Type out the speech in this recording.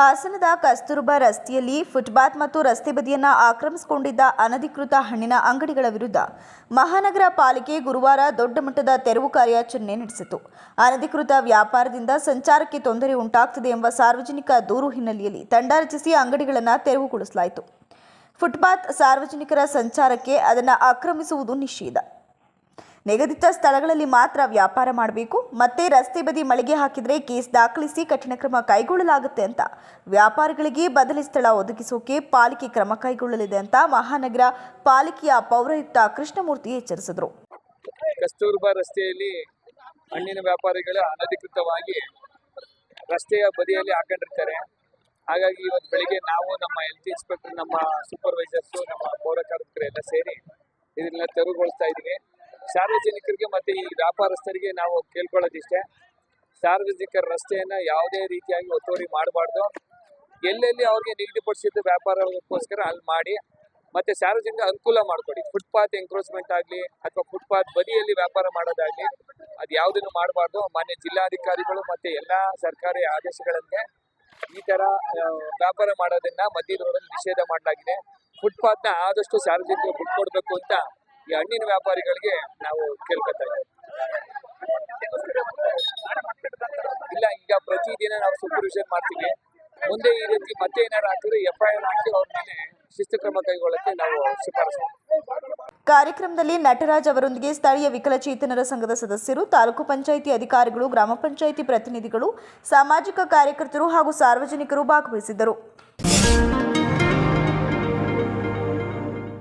ಹಾಸನದ ಕಸ್ತೂರ್ಬಾ ರಸ್ತೆಯಲ್ಲಿ ಫುಟ್ಪಾತ್ ಮತ್ತು ರಸ್ತೆ ಬದಿಯನ್ನ ಆಕ್ರಮಿಸಿಕೊಂಡಿದ್ದ ಅನಧಿಕೃತ ಹಣ್ಣಿನ ಅಂಗಡಿಗಳ ವಿರುದ್ಧ ಮಹಾನಗರ ಪಾಲಿಕೆ ಗುರುವಾರ ದೊಡ್ಡ ಮಟ್ಟದ ತೆರವು ಕಾರ್ಯಾಚರಣೆ ನಡೆಸಿತು. ಅನಧಿಕೃತ ವ್ಯಾಪಾರದಿಂದ ಸಂಚಾರಕ್ಕೆ ತೊಂದರೆ ಉಂಟಾಗುತ್ತದೆ ಎಂಬ ಸಾರ್ವಜನಿಕ ದೂರು ಹಿನ್ನೆಲೆಯಲ್ಲಿ ತಂಡ ರಚಿಸಿ ಅಂಗಡಿಗಳನ್ನು ತೆರವುಗೊಳಿಸಲಾಯಿತು. ಫುಟ್ಪಾತ್ ಸಾರ್ವಜನಿಕರ ಸಂಚಾರಕ್ಕೆ ಅದನ್ನು ಆಕ್ರಮಿಸುವುದು ನಿಷೇಧ. ನಿಗದಿತ ಸ್ಥಳಗಳಲ್ಲಿ ಮಾತ್ರ ವ್ಯಾಪಾರ ಮಾಡಬೇಕು. ಮತ್ತೆ ರಸ್ತೆ ಬದಿ ಮಳಿಗೆ ಹಾಕಿದರೆ ಕೇಸ್ ದಾಖಲಿಸಿ ಕಠಿಣ ಕ್ರಮ ಕೈಗೊಳ್ಳಲಾಗುತ್ತೆ ಅಂತ. ವ್ಯಾಪಾರಿಗಳಿಗೆ ಬದಲಿ ಸ್ಥಳ ಒದಗಿಸೋಕೆ ಪಾಲಿಕೆ ಕ್ರಮ ಕೈಗೊಳ್ಳಲಿದೆ ಅಂತ ಮಹಾನಗರ ಪಾಲಿಕೆಯ ಪೌರಾಯುಕ್ತ ಕೃಷ್ಣಮೂರ್ತಿ ಎಚ್ಚರಿಸಿದರು. ಕಸ್ತೂರ್ಬಾ ರಸ್ತೆಯಲ್ಲಿ ಹಣ್ಣಿನ ವ್ಯಾಪಾರಿಗಳು ಅನಧಿಕೃತವಾಗಿ ರಸ್ತೆಯ ಬದಿಯಲ್ಲಿ ಹಾಕೊಂಡಿರ್ತಾರೆ. ಹಾಗಾಗಿ ಇವತ್ತು ಬೆಳಿಗ್ಗೆ ನಾವು ನಮ್ಮ ಹೆಲ್ತ್ ಇನ್ಸ್ಪೆಕ್ಟರ್ ನಮ್ಮ ಸೂಪರ್ವೈಸರ್ಸು ನಮ್ಮ ಪೌರ ಕಾರ್ಮಿಕರು ಎಲ್ಲ ಸೇರಿ ಇದನ್ನೆಲ್ಲ ತೆರವುಗೊಳಿಸ್ತಾ ಇದ್ದೀವಿ. ಸಾರ್ವಜನಿಕರಿಗೆ ಮತ್ತೆ ಈ ವ್ಯಾಪಾರಸ್ಥರಿಗೆ ನಾವು ಕೇಳ್ಕೊಳ್ಳೋದಿಷ್ಟೇ. ಸಾರ್ವಜನಿಕರ ರಸ್ತೆಯನ್ನ ಯಾವುದೇ ರೀತಿಯಾಗಿ ಒತ್ತುವರಿ ಮಾಡಬಾರ್ದು. ಎಲ್ಲೆಲ್ಲಿ ಅವ್ರಿಗೆ ನಿಗದಿಪಡಿಸಿದ ವ್ಯಾಪಾರಕ್ಕೋಸ್ಕರ ಅಲ್ಲಿ ಮಾಡಿ, ಮತ್ತೆ ಸಾರ್ವಜನಿಕ ಅನುಕೂಲ ಮಾಡಿಕೊಡಿ. ಫುಟ್ಪಾತ್ ಎನ್ಕ್ರೋಚ್ಮೆಂಟ್ ಆಗಲಿ ಅಥವಾ ಫುಟ್ಪಾತ್ ಬದಿಯಲ್ಲಿ ವ್ಯಾಪಾರ ಮಾಡೋದಾಗ್ಲಿ, ಅದು ಯಾವುದನ್ನು ಮಾಡಬಾರ್ದು. ಮಾನ್ಯ ಜಿಲ್ಲಾಧಿಕಾರಿಗಳು ಮತ್ತೆ ಎಲ್ಲ ಸರ್ಕಾರಿ ಆದೇಶಗಳಂತೆ ಈ ತರ ವ್ಯಾಪಾರ ಮಾಡೋದನ್ನ ಮಧ್ಯ ನಿಷೇಧ ಮಾಡಲಾಗಿದೆ. ಫುಟ್ಪಾತ್ನ ಆದಷ್ಟು ಸಾರ್ವಜನಿಕರು ಬಿಟ್ಕೊಡ್ಬೇಕು ಅಂತ ಈ ಹಣ್ಣಿನ ವ್ಯಾಪಾರಿಗಳಿಗೆ ನಾವು ಕೇಳ್ಕೊತಾ ಇಲ್ಲ, ಈಗ ಪ್ರತಿದಿನ ನಾವು ಸೂಪರ್ವಿಷನ್ ಮಾಡ್ತೀವಿ. ಮುಂದೆ ಈ ರೀತಿ ಮತ್ತೆ ಏನಾರು ಹಾಕಿದ್ರೆ ಎಫ್ ಐ ಆರ್ ಹಾಕಿ ಅವ್ರ ಮೇಲೆ ಶಿಸ್ತು ಕ್ರಮ ಕೈಗೊಳ್ಳಕ್ಕೆ ನಾವು ಶಿಫಾರಸು. ಕಾರ್ಯಕ್ರಮದಲ್ಲಿ ನಟರಾಜ್ ಅವರೊಂದಿಗೆ ಸ್ಥಳೀಯ ವಿಕಲಚೇತನರ ಸಂಘದ ಸದಸ್ಯರು, ತಾಲೂಕು ಪಂಚಾಯಿತಿ ಅಧಿಕಾರಿಗಳು, ಗ್ರಾಮ ಪಂಚಾಯಿತಿ ಪ್ರತಿನಿಧಿಗಳು, ಸಾಮಾಜಿಕ ಕಾರ್ಯಕರ್ತರು ಹಾಗೂ ಸಾರ್ವಜನಿಕರು ಭಾಗವಹಿಸಿದ್ದರು.